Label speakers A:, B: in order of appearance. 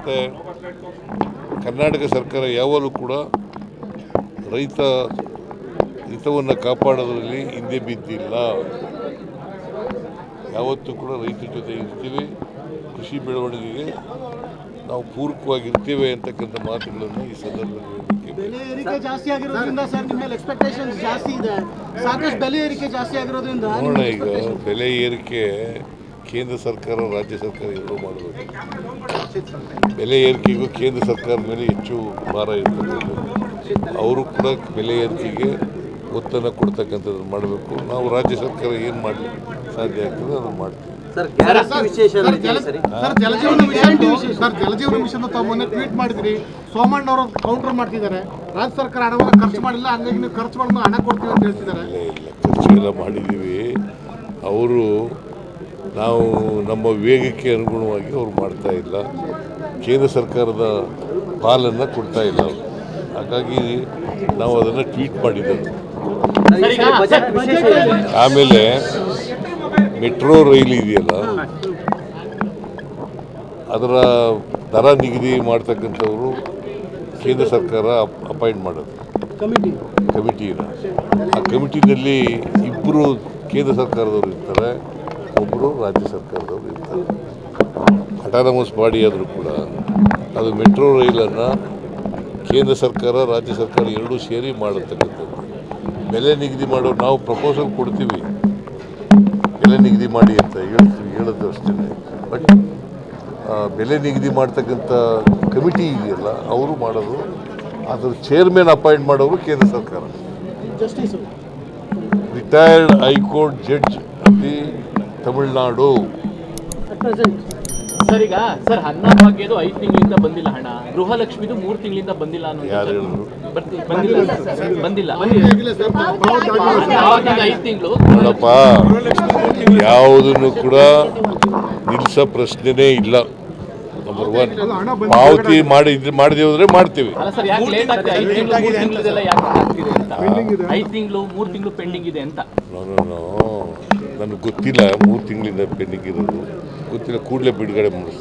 A: ಮತ್ತು ಕರ್ನಾಟಕ ಸರ್ಕಾರ ಯಾವಾಗಲೂ ಕೂಡ ರೈತ ಹಿತವನ್ನು ಕಾಪಾಡೋದರಲ್ಲಿ ಹಿಂದೆ ಬಿದ್ದಿಲ್ಲ. ಯಾವತ್ತೂ ಕೂಡ ರೈತರ ಜೊತೆ ಇರ್ತೀವಿ. ಕೃಷಿ ಬೆಳವಣಿಗೆಗೆ ನಾವು ಪೂರಕವಾಗಿರ್ತೇವೆ ಅಂತಕ್ಕಂಥ ಮಾತುಗಳನ್ನು ಈ ಸಂದರ್ಭದಲ್ಲಿ
B: ಬೆಲೆ ಏರಿಕೆ ಜಾಸ್ತಿ ಆಗಿರೋದ್ರಿಂದ ಸರ್ ನಿಮ್ಮ ಮೇಲೆ ಎಕ್ಸ್ಪೆಕ್ಟೇಷನ್ಸ್ ಜಾಸ್ತಿ ಇದೆ. ಸಾಕಷ್ಟು ಬೆಲೆ ಏರಿಕೆ ಜಾಸ್ತಿ ಆಗಿರೋದ್ರಿಂದ
A: ನೋಡೋಣ ಈಗ ಬೆಲೆ ಏರಿಕೆ ಕೇಂದ್ರ ಸರ್ಕಾರ ರಾಜ್ಯ ಸರ್ಕಾರ ಎರಡೂ ಮಾಡಬೇಕು. ಬೆಲೆ ಏರಿಕೆಗೂ ಕೇಂದ್ರ ಸರ್ಕಾರ ಮೇಲೆ ಹೆಚ್ಚು ಭಾರ ಇರ್ತಕ್ಕಂಥದ್ದು ಅವರು ಕೂಡ ಬೆಲೆ ಏರಿಕೆಗೆ ಒತ್ತನ್ನು ಕೊಡ್ತಕ್ಕಂಥದ್ದು ಮಾಡಬೇಕು. ನಾವು ರಾಜ್ಯ ಸರ್ಕಾರ ಏನು ಮಾಡಲಿಕ್ಕೆ ಸಾಧ್ಯ ಆಗ್ತದೆ ಅದನ್ನು ಮಾಡ್ತೀವಿ.
C: ಸರ್ ಗ್ಯಾರಂಟಿ ವಿಶೇಷ
D: ಸರ್
C: ಅನ್ನೋದು
D: ಜಲ
C: ಇದೆಯಾ sir
D: sir Jal Jeevan mission sir Jal Jeevan mission ತಾವು ಮೊನ್ನೆ ಟ್ವೀಟ್ ಮಾಡಿದ್ರಿ. ಸೋಮಣ್ಣ ಅವರು ಕೌಂಟರ್ ಮಾಡ್ತಿದ್ದಾರೆ. ರಾಜ್ಯ ಸರ್ಕಾರ ಹಣವನ್ನು ಖರ್ಚು ಮಾಡಿಲ್ಲ ಹಂಗಾಗಿ ನೀವು ಖರ್ಚು ಮಾಡಿದ ಹಣ ಕೊಡ್ತೀವಿ ಅಂತ ಹೇಳ್ತಿದ್ದಾರೆ.
A: ಇಲ್ಲ ಇಲ್ಲ ಖರ್ಚು ಎಲ್ಲ ಮಾಡಿದ್ದೀವಿ. ಅವರು ನಾವು ನಮ್ಮ ವೇಗಕ್ಕೆ ಅನುಗುಣವಾಗಿ ಅವ್ರು ಮಾಡ್ತಾ ಇಲ್ಲ. ಕೇಂದ್ರ ಸರ್ಕಾರದ ಪಾಲನ್ನು ಕೊಡ್ತಾ ಇಲ್ಲ ಅವರು. ಹಾಗಾಗಿ ನಾವು ಅದನ್ನು ಟ್ವೀಟ್ ಮಾಡಿದ್ದೆವು. ಆಮೇಲೆ ಮೆಟ್ರೋ ರೈಲ್ ಇದೆಯಲ್ಲ ಅದರ ದರ ನಿಗದಿ ಮಾಡ್ತಕ್ಕಂಥವರು ಕೇಂದ್ರ ಸರ್ಕಾರ ಅಪಾಯಿಂಟ್ ಮಾಡೋದು.
B: ಕಮಿಟಿ.
A: ಕಮಿಟಿನ. ಆ ಕಮಿಟಿನಲ್ಲಿ ಇಬ್ಬರು ಕೇಂದ್ರ ಸರ್ಕಾರದವರು ಇರ್ತಾರೆ. ಒಬ್ಬರು ರಾಜ್ಯ ಸರ್ಕಾರದವರು ಇರ್ತಾರೆ ಅಟಾನಮಸ್ ಬಾಡಿ ಆದರೂ ಕೂಡ ಅದು ಮೆಟ್ರೋ ರೈಲನ್ನು ಕೇಂದ್ರ ಸರ್ಕಾರ ರಾಜ್ಯ ಸರ್ಕಾರ ಎರಡೂ ಸೇರಿ ಮಾಡತಕ್ಕಂಥದ್ದು ಬೆಲೆ ನಿಗದಿ ಮಾಡೋ ನಾವು ಪ್ರಪೋಸಲ್ ಕೊಡ್ತೀವಿ. ಬೆಲೆ ನಿಗದಿ ಮಾಡಿ ಅಂತ ಹೇಳ್ತೀವಿ ಹೇಳೋದು ಅಷ್ಟೇ ಬಟ್ ಬೆಲೆ ನಿಗದಿ ಮಾಡ್ತಕ್ಕಂಥ ಕಮಿಟಿ ಇದೆಯಲ್ಲ ಅವರು ಮಾಡೋದು. ಅದ್ರ ಚೇರ್ಮನ್ ಅಪಾಯಿಂಟ್ ಮಾಡೋರು ಕೇಂದ್ರ ಸರ್ಕಾರ. Retired high court judge the Tamil Nadu.
E: Sir ಈಗ ಸರ್ ಅನ್ನಭಾಗ್ಯದು ಐದು ತಿಂಗಳಿಂದ ಬಂದಿಲ್ಲ ಹಣ ಗೃಹಲಕ್ಷ್ಮಿದು ಮೂರು ತಿಂಗಳಿಂದ ಬಂದಿಲ್ಲ ಅನ್ನೋ
A: ಯಾರು ಹೇಳಿದ್ರು?
E: ಬಂದಿಲ್ಲ ಸರ್, ಬಂದಿಲ್ಲ ಐದು ತಿಂಗಳು.
A: ನೋಡಪ್ಪ ಯಾವುದನ್ನು ಕೂಡ ನಿಲ್ಸ ಪ್ರಶ್ನೆನೇ ಇಲ್ಲ. ನಂಬರ್ ಒನ್ ಪಾವತಿ ಮಾಡಿ ಮಾಡಿದೆ ಹೋದ್ರೆ ಮಾಡ್ತೀವಿ.
E: ಸರ್ ಯಾಕೆ ಲೇಟ್ ಆಗ್ತದೆ? ಐದು ತಿಂಗಳು ಮೂರು ತಿಂಗಳದೆಲ್ಲ ಯಾಕೆ ಆಗ್ತಿದೆ ಅಂತ. ಐದು ತಿಂಗಳು ಮೂರು ತಿಂಗಳು ಪೆಂಡಿಂಗ್ ಇದೆ ಅಂತ.
A: ನನಗೆ ಗೊತ್ತಿಲ್ಲ ಮೂರು ತಿಂಗಳಿಂದ ಪೆಂಡಿಂಗ್ ಇರೋದು. ಗೊತ್ತಿಲ್ಲ ಕೂಡಲೇ ಬಿಡುಗಡೆ
B: ಮಾಡಿ